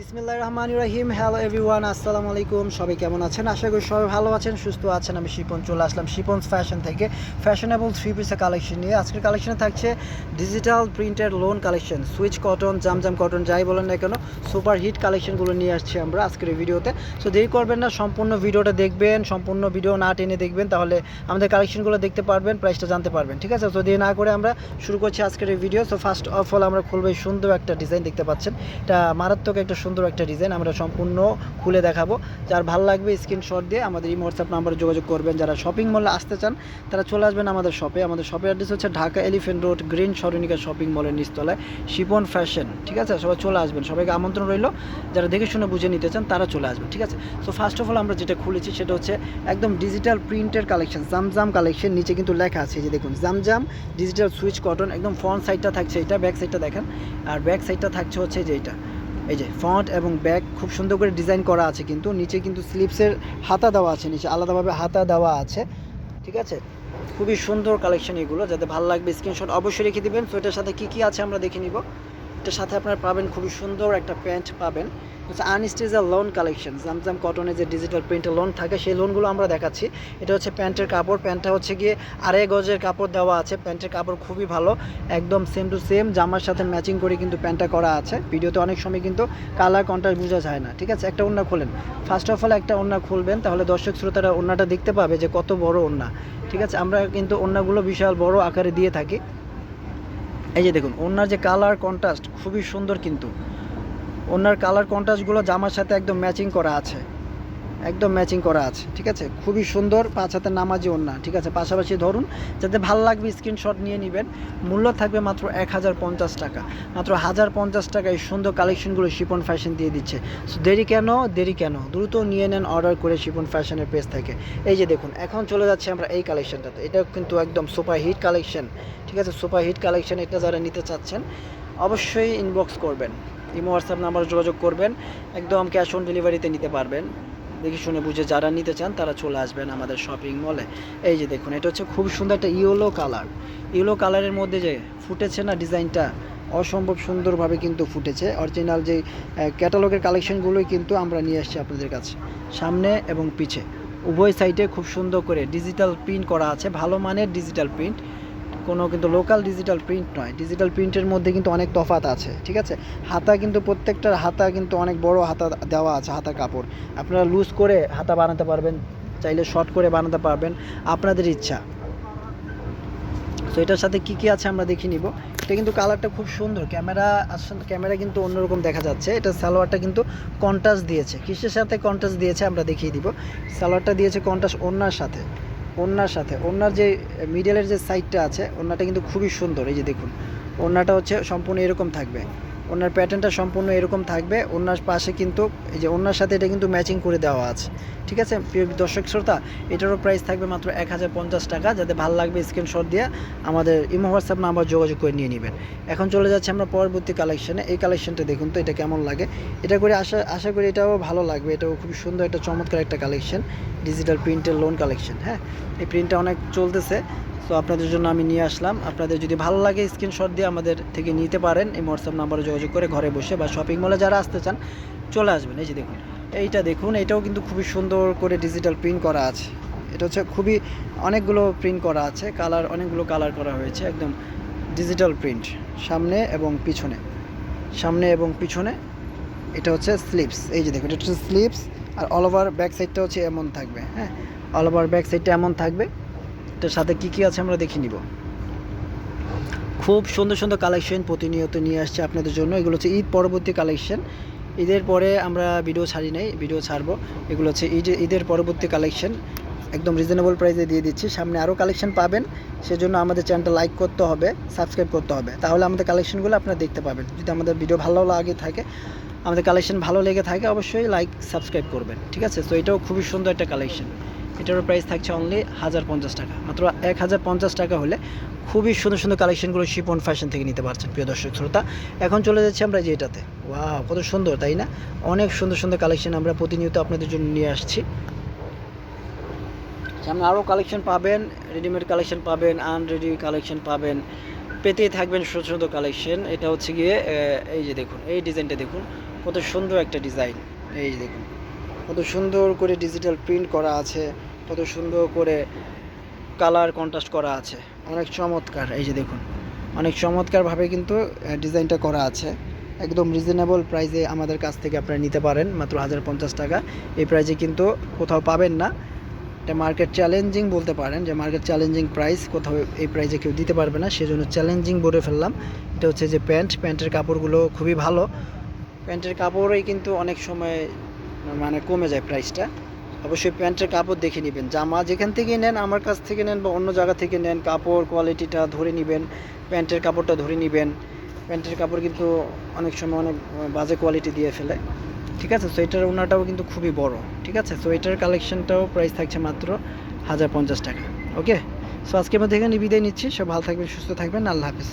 বিসমিল্লাহ রহমান রাহিম। Hello everyone আসসালামু আলাইকুম। সবাই কেমন আছেন? আশা করি সবাই ভালো আছেন, সুস্থ আছেন। আমি শিপন, চলে আসলাম শিপন্স ফ্যাশন থেকে। ফ্যাশনেবল থ্রি পিসের কালেকশন নিয়ে। আজকের কালেকশনে থাকছে digital printed lawn collection Swiss cotton Zamzam cotton যাই বলেন না কেন সুপার হিট কালেকশনগুলো নিয়ে আসছি আমরা আজকের এই ভিডিওতে। সো দেরি করবেন না, সম্পূর্ণ ভিডিওটা দেখবেন। সম্পূর্ণ ভিডিও না টেনে দেখবেন, তাহলে আমাদের কালেকশনগুলো দেখতে পারবেন প্রাইসটা জানতে পারবেন, ঠিক আছে? দেরি না করে আমরা শুরু করছি আজকের এই video so first of all আমরা খুলবো সুন্দর একটা ডিজাইন দেখতে পাচ্ছেন। এটা মারাত্মক একটা সুন্দর একটা ডিজাইন আমরা সম্পূর্ণ খুলে দেখাবো। যার ভালো লাগবে স্ক্রিনশট দিয়ে আমাদের এই হোয়াটসঅ্যাপ নাম্বারে যোগাযোগ করবেন। যারা শপিং মলে আসতে চান, তারা চলে আসবেন আমাদের শপে আমাদের শপের অ্যাড্রেস হচ্ছে ঢাকা এলিফেন্ট রোড গ্রিন সরণিকা শপিং মলের নিচতলায় শিপন ফ্যাশন ঠিক আছে? সবাই চলে আসবেন। সবাইকে আমন্ত্রণ রইল। যারা দেখে শুনে বুঝে নিতে চান, তারা চলে আসবেন, ঠিক আছে? সো ফার্স্ট অফ অল আমরা যেটা খুলেছি, সেটা হচ্ছে একদম ডিজিটাল প্রিন্টের কালেকশন জামজাম কালেকশন নিচে কিন্তু লেখা আছে যে দেখুন জামজাম ডিজিটাল সুইচ কটন একদম ফ্রন্ট সাইডটা থাকছে এটা ব্যাক সাইডটা দেখেন। আর ব্যাক সাইডটা থাকছে হচ্ছে যে এটা। এই যে ফ্রন্ট এবং ব্যাগ খুব সুন্দর করে ডিজাইন করা আছে কিন্তু, নিচে কিন্তু স্লিপসের হাতা দেওয়া আছে, নিচে আলাদাভাবে হাতা দেওয়া আছে, ঠিক আছে? খুবই সুন্দর কালেকশন এগুলো, যাতে ভালো লাগবে স্ক্রিনশট অবশ্যই রেখে দেবেন। এটার সাথে কী কী আছে আমরা দেখে নিব। এটার সাথে আপনারা পাবেন খুবই সুন্দর একটা প্যান্ট পাবেন। আনস্টেজার লোন কালেকশন জামজাম কটনের যে ডিজিটাল প্রিন্টের লোন থাকে, সেই লোনগুলো আমরা দেখাচ্ছি। এটা হচ্ছে প্যান্টের কাপড়, প্যান্টটা হচ্ছে গিয়ে আড়াই গজের কাপড় দেওয়া আছে। প্যান্টের কাপড় খুবই ভালো, একদম সেম টু সেম জামার সাথে ম্যাচিং করে কিন্তু প্যান্টটা করা আছে। ভিডিওতে অনেক সময় কিন্তু কালার কন্ট্রাস্ট বোঝা যায় না, ঠিক আছে? একটা ওড়না খোলেন। ফার্স্ট অফ অল একটা ওড়না খুলবেন, তাহলে দর্শক শ্রোতারা ওড়নাটা দেখতে পাবে যে কত বড় ওড়না, ঠিক আছে? আমরা কিন্তু ওড়নাগুলো বিশাল বড় আকারে দিয়ে থাকি। এই যে দেখুন ওনার যে কালার কন্ট্রাস্ট খুবই সুন্দর কিন্তু। ওনার কালার কন্ট্রাস্টগুলো জামার সাথে একদম ম্যাচিং করা আছে। একদম ম্যাচিং করা আছে, ঠিক আছে? খুবই সুন্দর, পাঁচ হাতের নামাজি ওন্না ঠিক আছে? পাশাপাশি ধরুন, যাতে ভালো লাগবে স্ক্রিনশট নিয়ে নেবেন, মূল্য থাকবে মাত্র এক হাজার পঞ্চাশ টাকা। মাত্র হাজার পঞ্চাশ টাকা এই সুন্দর কালেকশনগুলো শিপন ফ্যাশন দিয়ে দিচ্ছে। দেরি কেন? দেরি কেন? দ্রুত নিয়ে নেন অর্ডার করে শিপন ফ্যাশনের পেজ থেকে। এই যে দেখুন, এখন চলে যাচ্ছে আমরা এই কালেকশনটাতে এটা কিন্তু একদম সুপার হিট কালেকশন ঠিক আছে? সুপার হিট কালেকশন এটা যারা নিতে চাচ্ছেন, অবশ্যই ইনবক্স করবেন। ইমো হোয়াটসঅ্যাপ নাম্বার যোগাযোগ করবেন। একদম ক্যাশ অন ডেলিভারিতে নিতে পারবেন। দেখে শুনে বুঝে যারা নিতে চান, তারা চলে আসবেন আমাদের শপিং মলে এই যে দেখুন, এটা হচ্ছে খুব সুন্দর একটা ইয়েলো কালার ইয়েলো কালারের মধ্যে যে ফুটেছে না ডিজাইনটা অসম্ভব সুন্দরভাবে কিন্তু ফুটেছে। অরিজিনাল যে ক্যাটালগের কালেকশনগুলোই কিন্তু আমরা নিয়ে আসছি আপনাদের কাছে। সামনে এবং পিছে। উভয় সাইডে খুব সুন্দর করে ডিজিটাল প্রিন্ট করা আছে। ভালো মানের ডিজিটাল প্রিন্ট কোনো কিন্তু লোকাল ডিজিটাল প্রিন্ট নয়। ডিজিটাল প্রিন্টের মধ্যে কিন্তু অনেক তফাত আছে, ঠিক আছে? হাতা কিন্তু প্রত্যেকটার হাতা কিন্তু অনেক বড় হাতা দেওয়া আছে হাতা কাপড়। আপনারা লুজ করে হাতা বানাতে পারবেন, চাইলে শর্ট করে বানাতে পারবেন, আপনাদের ইচ্ছা। তো এটার সাথে কি কি আছে আমরা দেখে নিব। এটা কিন্তু কালারটা খুব সুন্দর। ক্যামেরা আসলে ক্যামেরা কিন্তু অন্যরকম দেখা যাচ্ছে। এটা সালোয়ারটা কিন্তু কন্ট্রাস্ট দিয়েছে। কিসের সাথে কন্ট্রাস্ট দিয়েছে আমরা দেখিয়ে দিব। সালোয়ারটা দিয়েছে কন্ট্রাস্ট ওড়নার সাথে। ওড়নার সাথে ওনার যে মিডলের যে সাইডটা আছে ওনাটা কিন্তু খুবই সুন্দর, এই যে দেখুন। ওনাটা হচ্ছে সম্পূর্ণ এরকম থাকবে। ওনার প্যাটার্নটা সম্পূর্ণ এরকম থাকবে। ওনার পাশে কিন্তু এই যে ওনার সাথে এটা কিন্তু ম্যাচিং করে দেওয়া আছে। ঠিক আছে? প্রিয় দর্শক শ্রোতা, এটারও প্রাইস থাকবে মাত্র এক হাজার পঞ্চাশ টাকা। যাতে ভালো লাগবে স্ক্রিনশট দিয়ে আমাদের ইমো হোয়াটসঅ্যাপ নাম্বার যোগাযোগ করে নিয়ে নেবেন। এখন চলে যাচ্ছে আমরা পরবর্তী কালেকশনে এই কালেকশনটা দেখুন তো, এটা কেমন লাগে? এটা করে আশা আশা করি এটাও ভালো লাগবে। এটাও খুব সুন্দর একটা চমৎকার একটা কালেকশন ডিজিটাল প্রিন্টের লোন কালেকশন হ্যাঁ? এই প্রিন্টটা অনেক চলতেছে। তো আপনাদের জন্য আমি নিয়ে আসলাম। আপনাদের যদি ভালো লাগে স্ক্রিনশট দিয়ে আমাদের থেকে নিতে পারেন। এই হোয়াটসঅ্যাপ নাম্বারে যোগাযোগ করে ঘরে বসে বা শপিং মলে যারা আসতে চান, চলে আসবেন। এই যে দেখুন, এইটা দেখুন, এটাও কিন্তু খুবই সুন্দর করে ডিজিটাল প্রিন্ট করা আছে। এটা হচ্ছে খুবই অনেকগুলো প্রিন্ট করা আছে। কালার অনেকগুলো কালার করা হয়েছে, একদম ডিজিটাল প্রিন্ট সামনে এবং পিছনে। সামনে এবং পিছনে, এটা হচ্ছে স্লিপস এই যে দেখুন, এটা হচ্ছে স্লিপস আর অল ওভার ব্যাক সাইডটা হচ্ছে এমন থাকবে হ্যাঁ? অল ওভার ব্যাক সাইডটা এমন থাকবে। এটার সাথে কী কী আছে আমরা দেখে নিব। খুব সুন্দর সুন্দর কালেকশন প্রতিনিয়ত নিয়ে আসছে আপনাদের জন্য। এগুলো হচ্ছে ঈদ পরবর্তী কালেকশন ঈদের পরে আমরা ভিডিও ছাড়ি নাই ভিডিও ছাড়বো। এগুলো হচ্ছে ঈদ, ঈদের পরবর্তী কালেকশন একদম রিজনেবল প্রাইসে দিয়ে দিচ্ছি। সামনে আরও কালেকশন পাবেন। সেজন্য আমাদের চ্যানেলটা লাইক করতে হবে সাবস্ক্রাইব করতে হবে। তাহলে আমাদের কালেকশনগুলো আপনারা দেখতে পাবেন। যদি আমাদের ভিডিও ভালো লাগে থাকে, আমাদের কালেকশন ভালো লেগে থাকে, অবশ্যই লাইক সাবস্ক্রাইব করবেন। ঠিক আছে? তো এটাও খুবই সুন্দর একটা কালেকশন এটারও প্রাইস থাকছে অনলি হাজার পঞ্চাশ টাকা। মাত্র এক হাজার পঞ্চাশ টাকা হলে খুবই সুন্দর সুন্দর কালেকশনগুলো শিপন ফ্যাশন থেকে নিতে পারছেন, প্রিয় দর্শক শ্রোতা। এখন চলে যাচ্ছি আমরা যে এটাতে ওয়াও কত সুন্দর, তাই না? অনেক সুন্দর সুন্দর কালেকশন আমরা প্রতিনিয়ত আপনাদের জন্য নিয়ে আসছি। সামনে আরও কালেকশন পাবেন রেডিমেড কালেকশন পাবেন আনরেডি কালেকশন পাবেন। পেতেই থাকবেন সুন্দর সুন্দর কালেকশন এটা হচ্ছে গিয়ে এই যে দেখুন, এই ডিজাইনটা দেখুন, কত সুন্দর একটা ডিজাইন এই যে দেখুন, কত সুন্দর করে ডিজিটাল প্রিন্ট করা আছে। কত সুন্দর করে কালার কন্ট্রাস্ট করা আছে। অনেক চমৎকার, এই যে দেখুন। অনেক চমৎকারভাবে কিন্তু ডিজাইনটা করা আছে। একদম রিজনেবল প্রাইসে আমাদের কাছ থেকে আপনারা নিতে পারেন, মাত্র হাজার পঞ্চাশ টাকা। এই প্রাইসে কিন্তু কোথাও পাবেন না। এটা মার্কেট চ্যালেঞ্জিং বলতে পারেন যে মার্কেট চ্যালেঞ্জিং প্রাইস কোথাও এই প্রাইসে কেউ দিতে পারবে না। সেজন্য চ্যালেঞ্জিং বলে ফেললাম। এটা হচ্ছে যে প্যান্ট প্যান্টের কাপড়গুলো খুবই ভালো। প্যান্টের কাপড়ই কিন্তু অনেক সময় মানে কমে যায় প্রাইসটা অবশ্যই প্যান্টের কাপড় দেখে নেবেন। জামা যেখান থেকে নেন, আমার কাছ থেকে নেন বা অন্য জায়গা থেকে নেন, কাপড় কোয়ালিটিটা ধরে নেবেন, প্যান্টের কাপড়টা ধরে নেবেন। প্যান্টের কাপড় কিন্তু অনেক সময় অনেক বাজে কোয়ালিটি দিয়ে ফেলে। ঠিক আছে? সোয়েটার ওনাটাও কিন্তু খুবই বড়। ঠিক আছে? সোয়েটার কালেকশনটাও প্রাইস থাকছে মাত্র হাজার পঞ্চাশ টাকা। ওকে সো আজকে আমরা দেখে বিদায় নিচ্ছি। সব ভালো থাকবেন, সুস্থ থাকবেন। আল্লাহ হাফিজ।